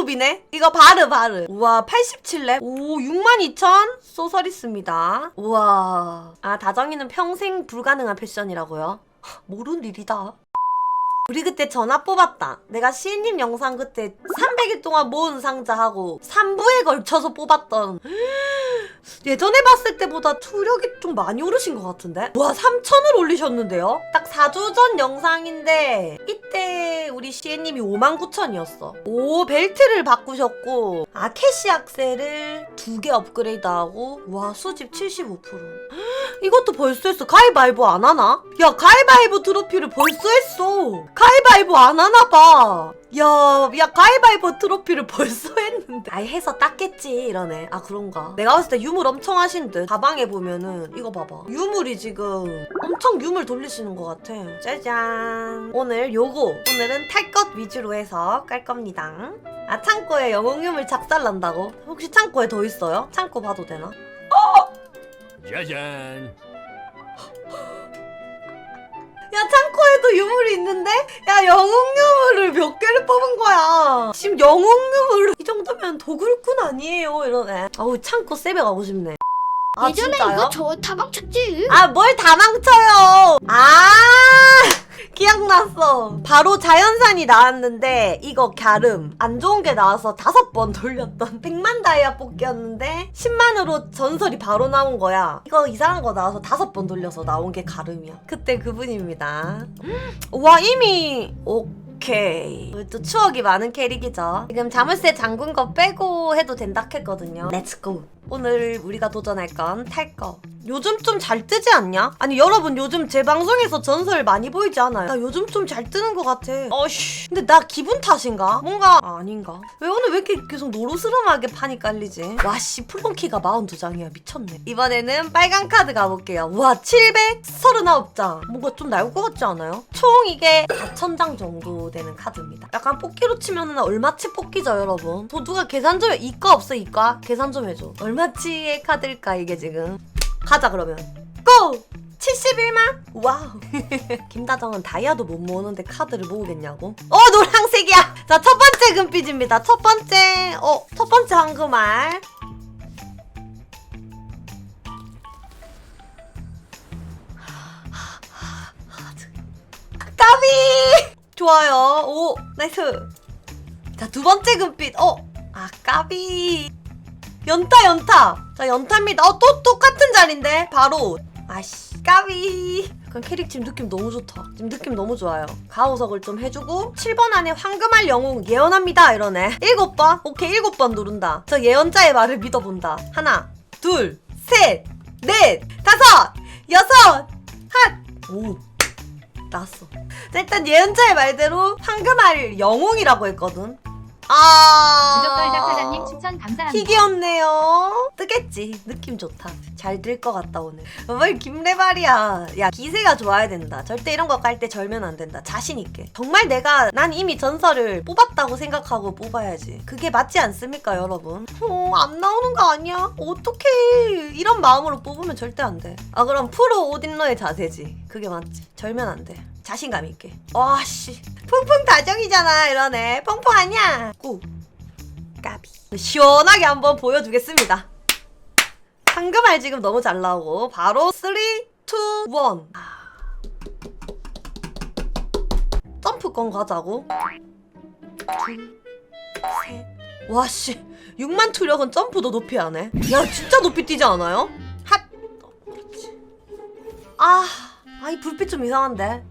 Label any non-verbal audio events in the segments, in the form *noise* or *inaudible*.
마법이네? 이거 바르 바르. 우와 87렙. 오 62,000 소설 있습니다. 우와. 아 다정이는 평생 불가능한 패션이라고요? 하, 모르는 일이다. 우리 그때 전화 뽑았다. 내가 시인님 영상 그때 300일 동안 모은 상자하고 3부에 걸쳐서 뽑았던 *gasps* 예전에 봤을 때보다 투력이 좀 많이 오르신 것 같은데? 와 3천을 올리셨는데요? 딱 4주 전 영상인데 이때 우리 시애님이 5만 9천이었어 오 벨트를 바꾸셨고 아케시 악셀을 두 개 업그레이드하고 와 수집 75% *gasps* 이것도 벌써 했어 가위바위보 안 하나? 야 가위바위보 트로피를 벌써 했어 가위바위보 안 하나 봐 야, 야, 가위바위보 트로피를 *laughs* 벌써 했는데. 아예 해서 땄겠지, 이러네. 아, 그런가. 내가 봤을 때 유물 엄청 하신 듯. 가방에 보면은, 이거 봐봐. 유물이 지금 엄청 유물 돌리시는 것 같아. 짜잔. 오늘 요거. 오늘은 탈 것 위주로 해서 깔 겁니다. 아, 창고에 영웅 유물 작살 난다고? 혹시 창고에 더 있어요? 창고 봐도 되나? 짜잔. 야, 창고에도 유물이 있는데? 야, 영웅 유물을 몇 개를 뽑은 거야. 지금 영웅 유물을 이 정도면 도굴꾼 아니에요? 이러네. 아우, 창고 세배 가고 싶네. 아, 예전에 진짜요? 이거 저 타방쳤지. 아, 뭘 다 망쳐요! 아! 기억났어. 바로 자연산이 나왔는데, 이거 갸름. 안 좋은 게 나와서 다섯 번 *laughs* 돌렸던 100만 다이아 뽑기였는데, 10만으로 전설이 바로 나온 거야. 이거 이상한 거 나와서 다섯 번 돌려서 나온 게 가름이야. 그때 그분입니다. 와, 이미, 오케이. 또 추억이 많은 캐릭이죠. 지금 자물쇠 잠근 거 빼고 해도 된다 했거든요. 렛츠고. 오늘 우리가 도전할 건 탈 거. 요즘 좀 잘 뜨지 않냐? 아니 여러분 요즘 제 방송에서 전설 많이 보이지 않아요? 나 요즘 좀 잘 뜨는 것 같아. 어씨. 근데 나 기분 탓인가? 뭔가 아, 아닌가? 왜 오늘 왜 이렇게 계속 노르스름하게 판이 깔리지? 와씨 풀본키가 42장이야 미쳤네. 이번에는 빨간 카드 가볼게요. 와 739장. 뭔가 좀 나올 것 같지 않아요? 총 이게 4,000장 정도 되는 카드입니다. 약간 뽑기로 치면은 얼마치 뽑기죠 여러분? 도두가 계산 좀 해. 이과 없어 이과? 계산 좀 해줘. 얼마치의 카드일까 이게 지금? 가자 그러면. 고! 71만? 와우. *laughs* 김다정은 다이아도 못 모으는데 카드를 모으겠냐고? 어 노란색이야! 자 첫 번째 금빛입니다. 첫 번째. 어 첫 번째 황금알. 까비! 좋아요. 오 나이스. 자 두 번째 금빛. 어 아 까비. 연타 연타 자 연타입니다 어 또 똑같은 자리인데? 바로 아씨 까비. 약간 캐릭 지금 느낌 너무 좋다. 지금 느낌 너무 좋아요. 가오석을 좀 해주고 7번 안에 황금알 영웅 예언합니다. 이러네. 7번? 오케이 7번 누른다. 저 예언자의 말을 믿어본다. 하나 둘셋넷 다섯 여섯 핫오 났어. 자, 일단 예언자의 말대로 황금알 영웅이라고 했거든 아 구독걸 닭사장님 추천 감사합니다. 희귀였네요. 뜨겠지. 느낌 좋다. 잘 들 것 같다 오늘. 뭘 김레발이야. 야 기세가 좋아야 된다. 절대 이런 거 깔 때 절면 안 된다. 자신 있게. 정말 내가 난 이미 전설을 뽑았다고 생각하고 뽑아야지. 그게 맞지 않습니까 여러분? 어, 안 나오는 거 아니야? 어떡해. 이런 마음으로 뽑으면 절대 안 돼. 아 그럼 프로 오딘러의 자세지. 그게 맞지. 절면 안 돼. 자신감 있게. 와씨. 퐁퐁 다정이잖아 이러네. 퐁퐁 아니야. 꾸. 까비. 시원하게 한번 보여주겠습니다. 황금알 지금 너무 잘 나오고 바로 3, 2, 1. 아. 점프권 가자고. 둘, 셋. 와씨. 6만 투력은 점프도 높이 하네. 야 진짜 높이 뛰지 않아요? 핫. 어. 아. 아이 불빛 좀 이상한데.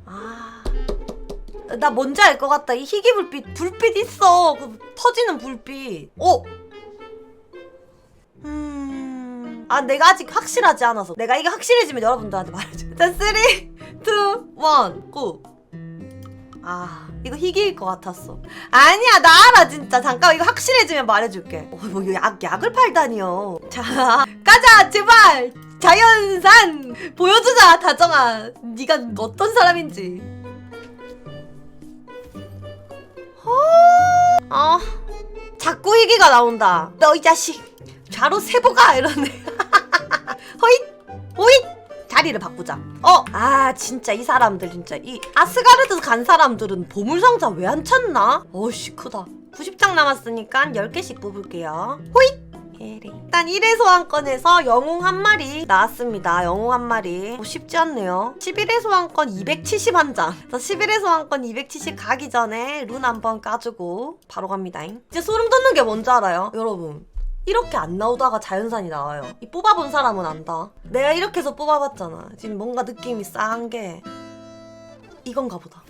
아. 나 뭔지 알 것 같다. 이 희귀 불빛, 불빛 있어. 그 터지는 불빛. 어? 음. 아, 내가 아직 확실하지 않아서. 내가 이게 확실해지면 여러분들한테 말해줘. 자, 3, 2, 1, 고! 아, 이거 희귀일 것 같았어. 아니야, 나 알아, 진짜. 잠깐, 이거 확실해지면 말해줄게. 어, 뭐, 약, 약을 팔다니요. 자, *laughs* 가자, 제발! 자연산! 보여주자, 다정아. 네가 어떤 사람인지. 아, 자꾸 희귀가 나온다. 너 이 자식. 좌로 세보가 이러네. *laughs* 호잇, 호잇. 자리를 바꾸자. 어, 아 진짜 이 사람들 진짜 이 아스가르드 간 사람들은 보물상자 왜 안 찾나? 어씨 크다. 90장 남았으니까 10개씩 뽑을게요. 호잇! 에리. 일단 1회 소환권에서 영웅 한 마리 나왔습니다. 영웅 한 마리. 뭐 쉽지 않네요. 11회 소환권 271장. 11회 소환권 270 가기 전에 룬 한번 까주고 바로 갑니다. 이제 소름 돋는 게 뭔지 알아요? 여러분. 이렇게 안 나오다가 자연산이 나와요. 이 뽑아본 사람은 안다. 내가 이렇게 해서 뽑아봤잖아. 지금 뭔가 느낌이 싸한 게 이건가 보다.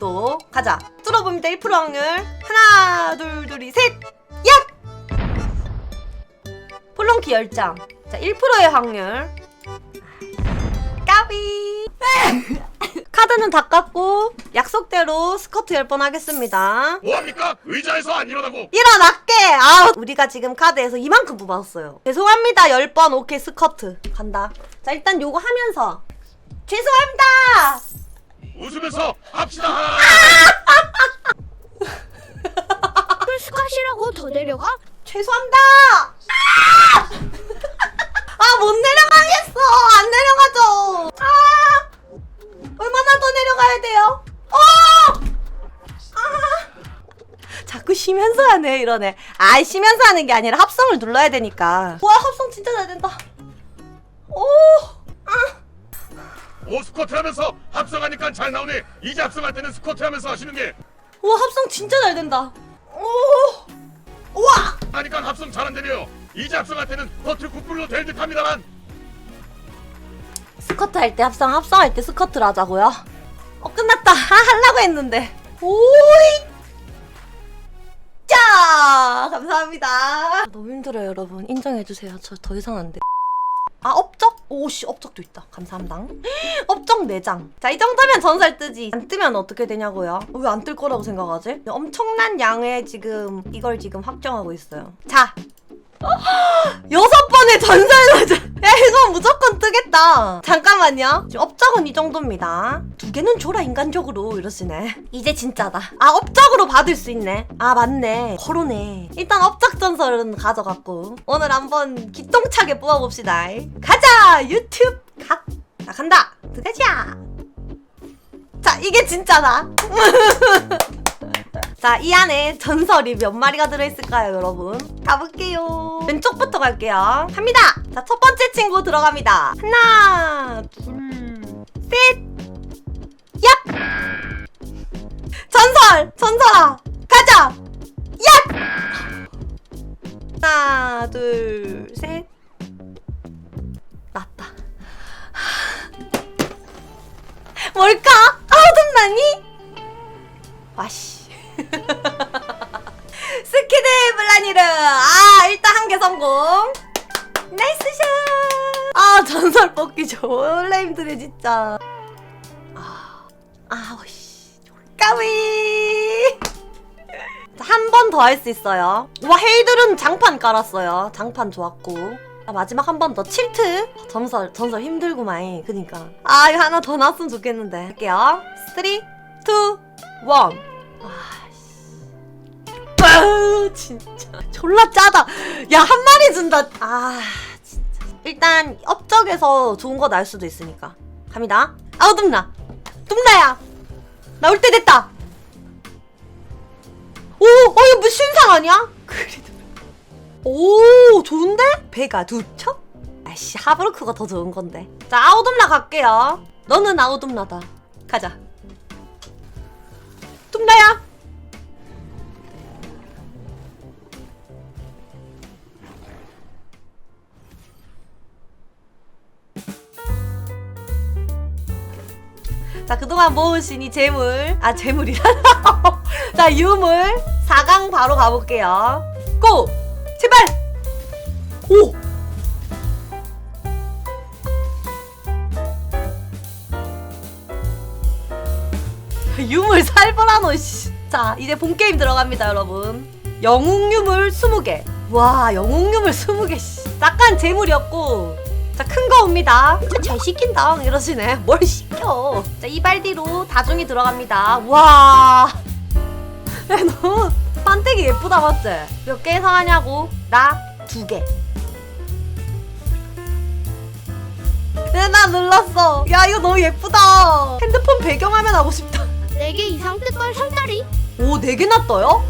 용도. 가자. 뚫어봅니다. 1% 확률. 하나 둘 둘이 셋. 야! 폴롱키 10장. 자 1%의 확률. 까비. *laughs* 카드는 다 깠고 약속대로 스커트 10번 하겠습니다. 뭐합니까? 의자에서 안 일어나고. 일어날게! 아 우리가 지금 카드에서 이만큼 뽑았어요. 죄송합니다. 10번. 오케이. 스커트. 간다. 자 일단 요거 하면서. 죄송합니다 웃으면서 합시다. 스쿼시라고 더 내려가? 죄송합니다. 아, 못 내려가겠어. 안 내려가죠. 아, 얼마나 더 내려가야 돼요? 어! 아, 자꾸 쉬면서 하네, 이러네. 아, 쉬면서 하는 게 아니라 합성을 눌러야 되니까. 와, 합성 진짜 잘 된다. 오, 아, 오 스쿼트 하면서 합성하니까 잘 나오네. 이제 합성할 때는 스쿼트 하면서 하시는 게 와, 합성 진짜 잘 된다. 오, 우와. 하니까 합성 잘 안 되네요. 이제 합성할 때는 버트 국불로 될 듯합니다만 스커트 할 때 합성, 합성할 때 스커트를 하자고요? 어, 끝났다. 아, *laughs* 하려고 했는데. 오이! 자! 감사합니다. 너무 힘들어요, 여러분. 인정해주세요. 저 더 이상 안 돼. 아, 업적? 오씨, 업적도 있다. 감사합니다. *gasps* 업적 4장. 자, 이 정도면 전설 뜨지. 안 뜨면 어떻게 되냐고요? 왜 안 뜰 거라고 생각하지? 엄청난 양의 지금, 이걸 지금 확정하고 있어요. 자, 여섯 번의 전설 도전. *laughs* 야 이거 무조건 뜨겠다. 잠깐만요. 업적은 이 정도입니다. 두 개는 줘라 인간적으로 이러시네. 이제 진짜다. 아 업적으로 받을 수 있네. 아 맞네. 거로네. 일단 업적 전설은 가져갔고 오늘 한번 기똥차게 뽑아봅시다. 가자 유튜브 각. 자 간다. 들어가자. 자 이게 진짜다. *laughs* 자, 이 안에 전설이 몇 마리가 들어있을까요, 여러분? 가볼게요. 왼쪽부터 갈게요. 갑니다! 자, 첫 번째 친구 들어갑니다. 하나, 둘, 셋! 얍! 전설! 전설아! 가자! 얍! 하나, 둘, 셋. 맞다. 뭘까? 아우tum 나니? 와씨. *laughs* 스키드 블라니르. 아 일단 한 개 성공. 나이스 샷아 전설 뽑기 졸라 힘드네 진짜. 아 아우씨. 까위 한 번 더 할 수 있어요. 와 헤이들은 장판 깔았어요. 장판 좋았고. 자, 마지막 한 번 더. 칠트? 전설 전설 힘들구만 그니까. 아 이거 하나 더 나왔으면 좋겠는데. 할게요. 3 2 1 아 우 진짜. 졸라 짜다. 야 한 마리 준다. 아 진짜. 일단 업적에서 좋은 거 날 수도 있으니까. 갑니다. 아우 dum나. dum나야. 나올 때 됐다. 오! 어 이거 뭐 신상 아니야? 그래도. 오 좋은데? 배가 두 척? 아이씨 하브르크가 더 좋은 건데. 자 아우둠나 갈게요. 너는 아우둠나다. 가자. 둠나야 자 그동안 모으신 이 재물 아 재물이라 *laughs* 자 유물 4강 바로 가볼게요 고! 제발! 오! 유물 살벌하노 씨. 자 이제 본 게임 들어갑니다 여러분 영웅 유물 20개 와 영웅 유물 20개 씨. 약간 재물이 없고 자 큰 거 옵니다 잘 시킨다 이러시네 뭘 시 켜자 이발디로 다중이 들어갑니다 와 야, 너무 판때기 예쁘다 맞지? 몇 개 사냐고? 나 두 개. 네, 나 눌렀어. 야, 이거 너무 예쁘다. 핸드폰 배경화면 하고 싶다. 4개 이상 뜰걸 상다리 오, 네 개나 떠요?